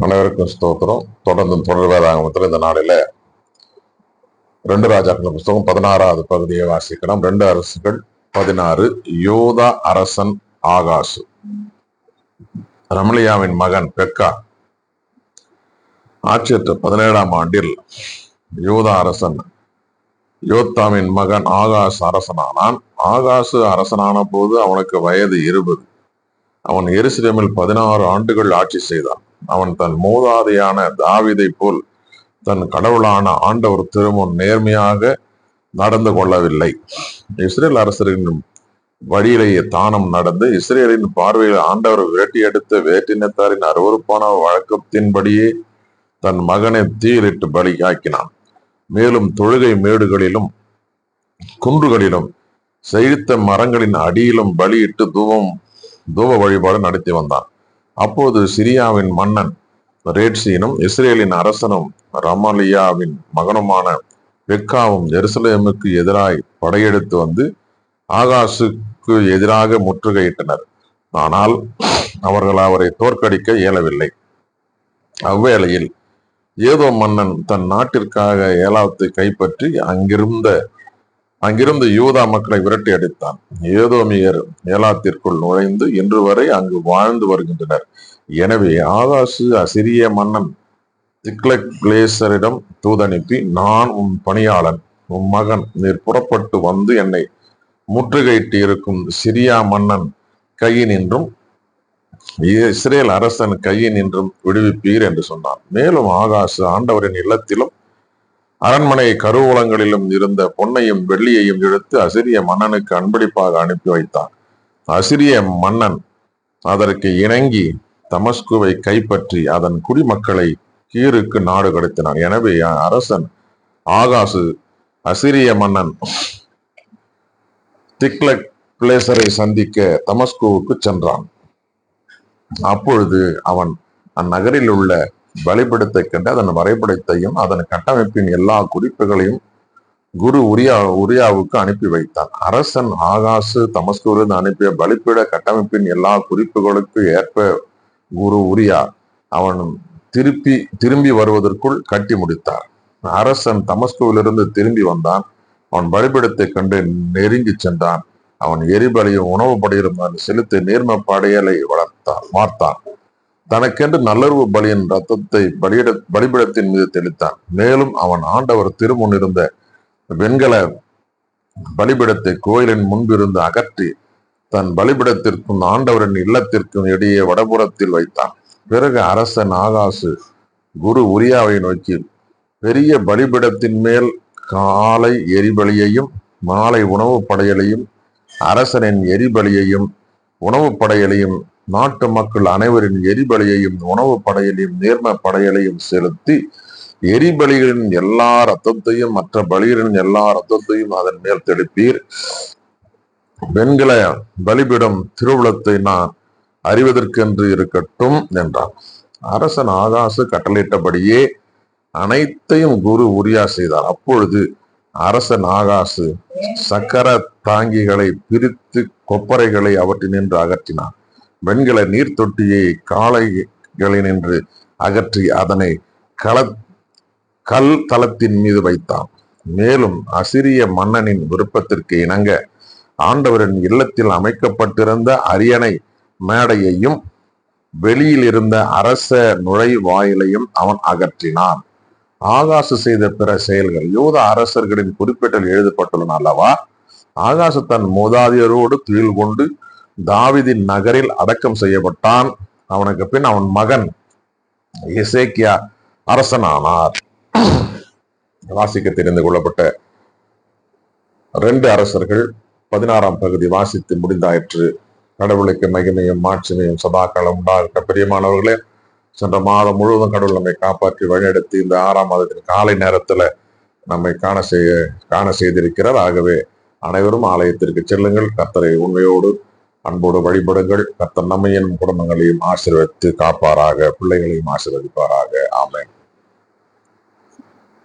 அனைவருக்கும் ஸ்தோத்திரம். தொடர்ந்து தொடர் வேதாகமத்தில் இந்த நாளில ரெண்டு ராஜாக்கள் புஸ்தகம் பதினாறாவது பகுதியை வாசிக்கலாம் ரெண்டு அரசுகள் பதினாறு யோதா அரசன் ஆகாசு. ரமலியாவின் மகன் பெக்கா ஆட்சியற்ற பதினேழாம் ஆண்டில் யோதா அரசன் யோத்தாவின் மகன் ஆகாஷ் அரசனானான். ஆகாசு அரசனான போது அவனுக்கு வயது இருபது. அவன் எருசலேமில் பதினாறு ஆண்டுகள் ஆட்சி செய்தான். அவன் தன் மூதாதையான தாவிதை போல் தன் கடவுளான ஆண்டவர் திருமுன் நேர்மையாக நடந்து கொள்ளவில்லை. இஸ்ரேல் அரசரின் வழியிலேயே தானம் நடந்து இஸ்ரேலின் பார்வையில் ஆண்டவர் விரட்டி எடுத்த வேற்றினத்தாரின் அருவறுப்பான வழக்கத்தின்படியே தன் மகனை தீயிலிட்டு பலியாக்கினான். மேலும் தொழுகை மேடுகளிலும் குன்றுகளிலும் செழித்த மரங்களின் அடியிலும் பலியிட்டு தூவம் தூப வழிபாடு நடத்தி வந்தான். அப்போது சிரியாவின் மன்னன் ரேட்சியனும் இஸ்ரேலின் அரசனும் ரமலியாவின் மகனுமான பெக்காவும் எருசலேமுக்கு எதிராய் படையெடுத்து வந்து ஆகாசுக்கு எதிராக முற்றுகையிட்டனர். ஆனால் அவர்கள் அவரை தோற்கடிக்க இயலவில்லை. அவ்வேளையில் ஏதோ மன்னன் தன் நாட்டிற்காக ஏலாத்தை கைப்பற்றி அங்கிருந்த அங்கிருந்து யூதா மக்களை விரட்டி அடித்தான். ஏதோமியர் ஏலாத்திற்குள் நுழைந்து இன்று வரை அங்கு வாழ்ந்து வருகின்றனர். எனவே ஆகாசு அசிரிய மன்னன் திக்லக்லேசரிடம் தூதனுப்பி நான் உன் பணியாளன் உன் மகன் நீர் புறப்பட்டு வந்து என்னை முற்றுகையிட்டு இருக்கும் சிரியா மன்னன் கையினின்றும் இஸ்ரேல் அரசன் கையினின்றும் விடுவிப்பீர் என்று சொன்னான். மேலும் ஆகாசு ஆண்டவரின் இல்லத்திலும் அரண்மனை கருவூலங்களிலும் இருந்த பொன்னையும் வெள்ளியையும் எடுத்து அசிரிய மன்னனுக்கு அன்பளிப்பாக அனுப்பி வைத்தான். அசிரிய மன்னன் அதற்கு இணங்கி தமஸ்குவை கைப்பற்றி அதன் குடிமக்களை கீருக்கு நாடு கடத்தினான். எனவே அரசன் ஆகாசு அசிரிய மன்னன் திக்லக் பிளேசரை சந்திக்க தமஸ்குவுக்கு சென்றான். அப்பொழுது அவன் அந்நகரில் உள்ள பலிபடத்தை கண்டு அதன் வரைபடத்தையும் அதன் கட்டமைப்பின் எல்லா குறிப்புகளையும் குரு உரியா உரியாவுக்கு அனுப்பி வைத்தான். அரசன் ஆகாசு தமஸ்கூரிலிருந்து அனுப்பிய பலிப்பிட கட்டமைப்பின் எல்லா குறிப்புகளுக்கு ஏற்ப குரு உரியா அவன் திருப்பி திரும்பி வருவதற்குள் கட்டி முடித்தார். அரசன் தமஸ்குவிலிருந்து திரும்பி வந்தான். அவன் பலிபிடத்தை கண்டு நெருங்கி சென்றான். அவன் எரிபலியும் உணவு படையிருந்தான் செலுத்தி நீர்ம படையலை வளர்த்தான் வார்த்தான் தனக்கென்று நல்லுறவு பலியின் ரத்தத்தை பலியிட பலிபிடத்தின் மீது தெளித்தான். மேலும் அவன் ஆண்டவர் திருமுன் இருந்த வெண்கல பலிபிடத்தை கோயிலின் முன்பிருந்து அகற்றி தன் பலிபிடத்திற்கும் ஆண்டவரின் இல்லத்திற்கும் இடையே வடபுறத்தில் வைத்தான். பிறகு அரசன் ஆகாசு குரு உரியாவை நோக்கி பெரிய பலிபிடத்தின் மேல் காலை எரிபலியையும் மாலை உணவு படையலையும் அரசனின் எரிபலியையும் உணவு படையலையும் நாட்டு மக்கள் அனைவரின் எரிபலியையும் உணவு படையலையும் நேர்ம படையலையும் செலுத்தி எரிபலிகளின் எல்லா ரத்தத்தையும் மற்ற பலிகளின் எல்லா ரத்தத்தையும் அதன் மேல் தெளிப்பீர். வெண்கல பலிபிடம் திருவுளத்தை நான் அறிவதற்கென்று இருக்கட்டும் என்றான் அரசன் ஆகாசு கட்டளையிட்டபடியே அனைத்தையும் குரு உரியா செய்தார். அப்பொழுது அரசன் ஆகாசு சக்கர தாங்கிகளை பிரித்து கொப்பரைகளை அவற்றினின்று அகற்றினான். வெண்கல நீர் தொட்டியை காளைகளினின்று அகற்றி அதனை கள கல் தளத்தின் மீது வைத்தான். மேலும் அசிரிய மன்னனின் விருப்பத்திற்கு இணங்க ஆண்டவரின் இல்லத்தில் அமைக்கப்பட்டிருந்த அரியணை மேடையையும் வெளியில் இருந்த அரச நுழைவாயிலையும் அவன் அகற்றினான். ஆகாசு செய்த பிற செயல்கள் யூத அரசர்களின் குறிப்பிட்டல் எழுதப்பட்டுள்ளன அல்லவா? ஆகாசு தன் மூதாதையரோடு துயில் கொண்டு தாவிதின் நகரில் அடக்கம் செய்யப்பட்டான். அவனுக்கு பின் அவன் மகன் இசேக்கியா அரசனானார். வாசிக்க தெரிந்து கொள்ளப்பட்ட ரெண்டு அரசர்கள் பதினாறாம் பகுதி வாசித்து முடிந்தாயிற்று. கடவுளுக்கு மகிமையும் மாட்சிமையும் சதாக்காலம் உண்டாக பிரியமானவர்களே சென்ற மாதம் முழுவதும் கடவுள் நம்மை காப்பாற்றி வழிநடத்தி இந்த ஆறாம் மாதத்தின் காலை நேரத்துல நம்மை காண செய்ய காண செய்திருக்கிறார். ஆகவே அனைவரும் ஆலயத்திற்கு செல்லுங்கள். கத்தரை உண்மையோடு அன்போடு வழிபடுங்கள். கத்தன் நம்மையின் குடும்பங்களையும் ஆசீர்வதித்து காப்பாராக பிள்ளைகளையும் ஆசீர்வதிப்பாராக. ஆமேன்.